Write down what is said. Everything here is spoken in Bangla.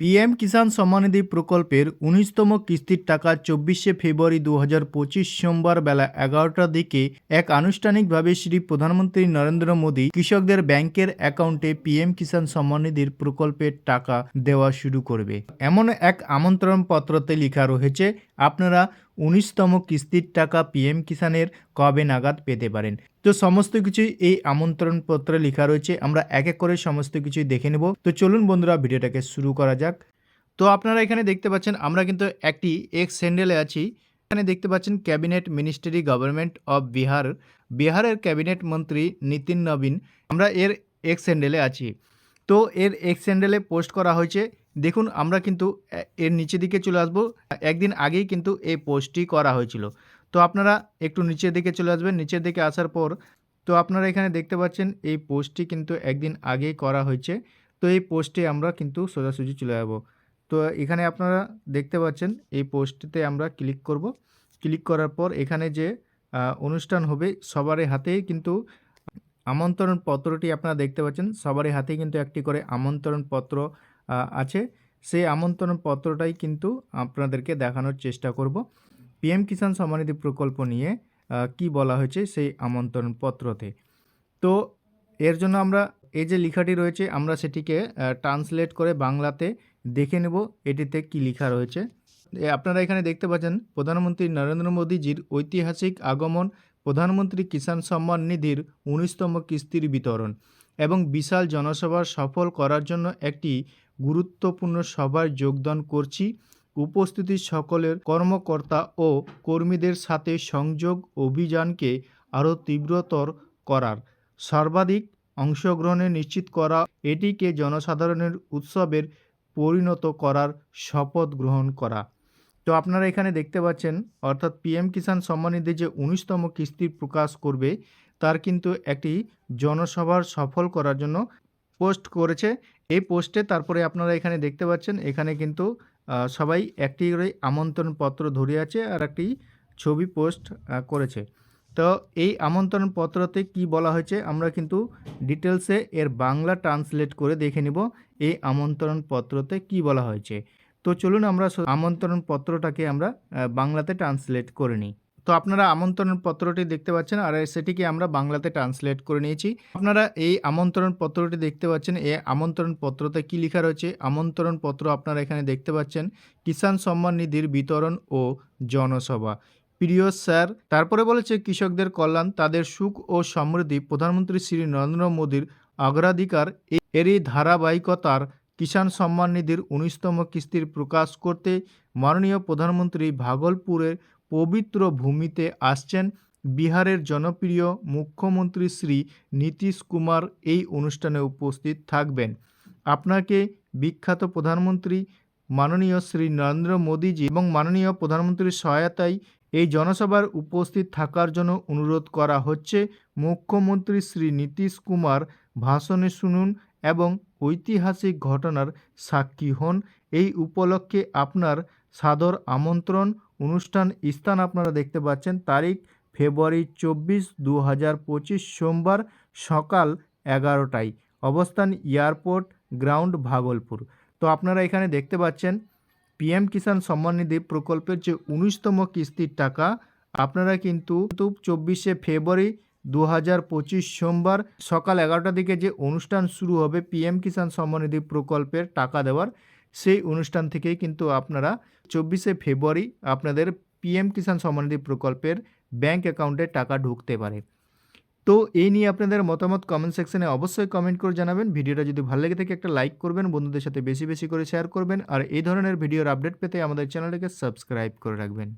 পিএম কিষাণ সম্মানিধি প্রকল্পের উনিশতম কিস্তির টাকা চব্বিশে ফেব্রুয়ারি দু হাজার পঁচিশ সোমবার বেলা এগারোটার দিকে এক আনুষ্ঠানিকভাবে শ্রী প্রধানমন্ত্রী নরেন্দ্র মোদী কৃষকদের ব্যাংকের অ্যাকাউন্টে পিএম কিষাণ সম্মানিধির প্রকল্পের টাকা দেওয়া শুরু করবে। এমন এক আমন্ত্রণ পত্রতে লেখা রয়েছে, আপনারা উনিশতম কিস্তির টাকা পিএম কিষাণের কবে নাগাদ পেতে পারেন? তো সমস্ত কিছুই এই আমন্ত্রণ পত্রে লেখা রয়েছে। আমরা এক এক করে সমস্ত কিছুই দেখে নেব। তো চলুন বন্ধুরা, ভিডিওটাকে শুরু করা যাক। তো আপনারা এখানে দেখতে পাচ্ছেন, আমরা কিন্তু একটি এক্স স্যান্ডেলে আছি। এখানে দেখতে পাচ্ছেন, cabinet ministry government of Bihar. বিহারের ক্যাবিনেট মন্ত্রী নীতিন নবীন, আমরা এর এক্স স্যান্ডেলে আছি। তো এর এক্স স্যান্ডেলে পোস্ট করা হয়েছে দেখুন, আমরা কিন্তু এর নিচে দিকে চলে আসব। একদিন আগেই কিন্তু এই পোস্টটি করা হয়েছিল। তো আপনারা একটু নিচের দিকে চলে আসবেন। নিচের দিকে আসার পর তো আপনারা এখানে দেখতে পাচ্ছেন, এই পোস্টটি কিন্তু একদিন আগেই করা হয়েছে। তো এই পোস্টে আমরা কিন্তু সোজাসুজি চলে যাব। তো এখানে আপনারা দেখতে পাচ্ছেন, এই পোস্টটিতে আমরা ক্লিক করব। ক্লিক করার পর এখানে যে অনুষ্ঠান হবে সবারই হাতেই কিন্তু আমন্ত্রণ পত্রটি আপনারা দেখতে পাচ্ছেন। সবারই হাতেই কিন্তু একটি করে আমন্ত্রণ পত্র আছে। সেই আমন্ত্রণ পত্রটাই কিন্তু আপনাদেরকে দেখানোর চেষ্টা করব। পিএম কিষাণ সম্মানিধি প্রকল্প নিয়ে কি বলা হয়েছে সেই আমন্ত্রণ পত্রতে তো এর জন্য আমরা, এই যে লেখাটি রয়েছে, আমরা সেটিকে ট্রান্সলেট করে বাংলাতে দেখে নেব, এটিতে কি লেখা রয়েছে। আপনারা এখানে দেখতে পাচ্ছেন, প্রধানমন্ত্রী নরেন্দ্র মোদীজির ঐতিহাসিক আগমন, প্রধানমন্ত্রী কিষাণ সম্মান নিধির উনিশতম কিস্তির বিতরণ এবং বিশাল জনসভা সফল করার জন্য একটি গুরুত্বপূর্ণ সভায় যোগদান করছি। উপস্থিতি সকলের কর্মকর্তা ও কর্মীদের সাথে সংযোগ অভিযানকে আরও তীব্রতর করার। সর্বাধিক অংশগ্রহণে নিশ্চিত করা, এটিকে জনসাধারণের উৎসবের পরিণত করার শপথ গ্রহণ করা। তো আপনারা এখানে দেখতে পাচ্ছেন, অর্থাৎ পিএম কিষাণ সম্মানিধি যে উনিশতম কিস্তি প্রকাশ করবে, তার কিন্তু একটি জনসভার সফল করার জন্য পোস্ট করেছে। এই পোস্টে তারপরে আপনারা এখানে দেখতে পাচ্ছেন, এখানে কিন্তু সবাই একটি করে আমন্ত্রণ পত্র ধরে আছে আর একটি ছবি পোস্ট করেছে। তো এই আমন্ত্রণ পত্রতে কি বলা হয়েছে, আমরা কিন্তু ডিটেলসে এর বাংলা ট্রান্সলেট করে দেখে নিব, এই আমন্ত্রণ পত্রতে কি বলা হয়েছে। তো চলুন আমরা স- আমন্ত্রণ পত্রটাকে আমরা বাংলাতে ট্রান্সলেট করে নিই। তো আপনারা আমন্ত্রণ পত্রটি দেখতে পাচ্ছেন আর সেটিকে আমরা বাংলাতে ট্রান্সলেট করে নিয়েছি। আপনারা এই আমন্ত্রণ পত্রটি দেখতে পাচ্ছেন। এই আমন্ত্রণ পত্রতে কি লেখা রয়েছে? আমন্ত্রণ পত্র আপনারা এখানে দেখতে পাচ্ছেন। কিষাণ সম্মান নিধির বিতরণ ও জনসভা। প্রিয় স্যার, তারপরে বলেছে কৃষকদের কল্যাণ, তাদের সুখ ও সমৃদ্ধি। প্রধানমন্ত্রী শ্রী নরেন্দ্র মোদীর অগ্রাধিকার এরই ধারাবাহিকতার কিষাণ সম্মান নিধির উনিশতম কিস্তির প্রকাশ করতে মাননীয় প্রধানমন্ত্রী ভাগলপুরের পবিত্র ভূমিতে আসছেন বিহারের জনপ্রিয় মুখ্যমন্ত্রী শ্রী নীতিশ কুমার এই অনুষ্ঠানে উপস্থিত থাকবেন। আপনাকে বিখ্যাত প্রধানমন্ত্রী, মাননীয় শ্রী নরেন্দ্র মোদীজি এবং মাননীয় প্রধানমন্ত্রীর সহায়তায় এই জনসভার উপস্থিত থাকার জন্য অনুরোধ করা হচ্ছে। মুখ্যমন্ত্রী শ্রী নীতিশ কুমার ভাষণে শুনুন এবং ঐতিহাসিক ঘটনার সাক্ষী হন। এই উপলক্ষে আপনার সাদর আমন্ত্রণ অনুষ্ঠান স্থান আপনারা দেখতে পাচ্ছেন। তারিখ ফেব্রুয়ারি চব্বিশ দু হাজার পঁচিশ সোমবার সকাল এগারোটায়। অবস্থান এয়ারপোর্ট গ্রাউন্ড ভাগলপুর। তো আপনারা এখানে দেখতে পাচ্ছেন, পিএম কিষাণ সম্মান নিধি প্রকল্পের যে উনিশতম কিস্তির টাকা, আপনারা কিন্তু চব্বিশে ফেব্রুয়ারি দু হাজার পঁচিশ সোমবার সকাল এগারোটার দিকে যে অনুষ্ঠান শুরু হবে, পিএম কিষাণ সম্মান নিধি প্রকল্পের টাকা দেওয়ার সেই অনুষ্ঠান থেকেই কিন্তু আপনারা চব্বিশে ফেব্রুয়ারি আপনাদের পিএম কিষাণ সম্মানিধি প্রকল্পের ব্যাংক অ্যাকাউন্টে টাকা ঢুকতে পারে। তো এই নিয়ে আপনাদের মতামত কমেন্ট সেকশনে অবশ্যই কমেন্ট করে জানাবেন। ভিডিওটা যদি ভালো লেগে থাকে একটা লাইক করবেন, বন্ধুদের সাথে বেশি বেশি করে শেয়ার করবেন, আর এই ধরনের ভিডিওর আপডেট পেতে আমাদের চ্যানেলটাকে সাবস্ক্রাইব করে রাখবেন।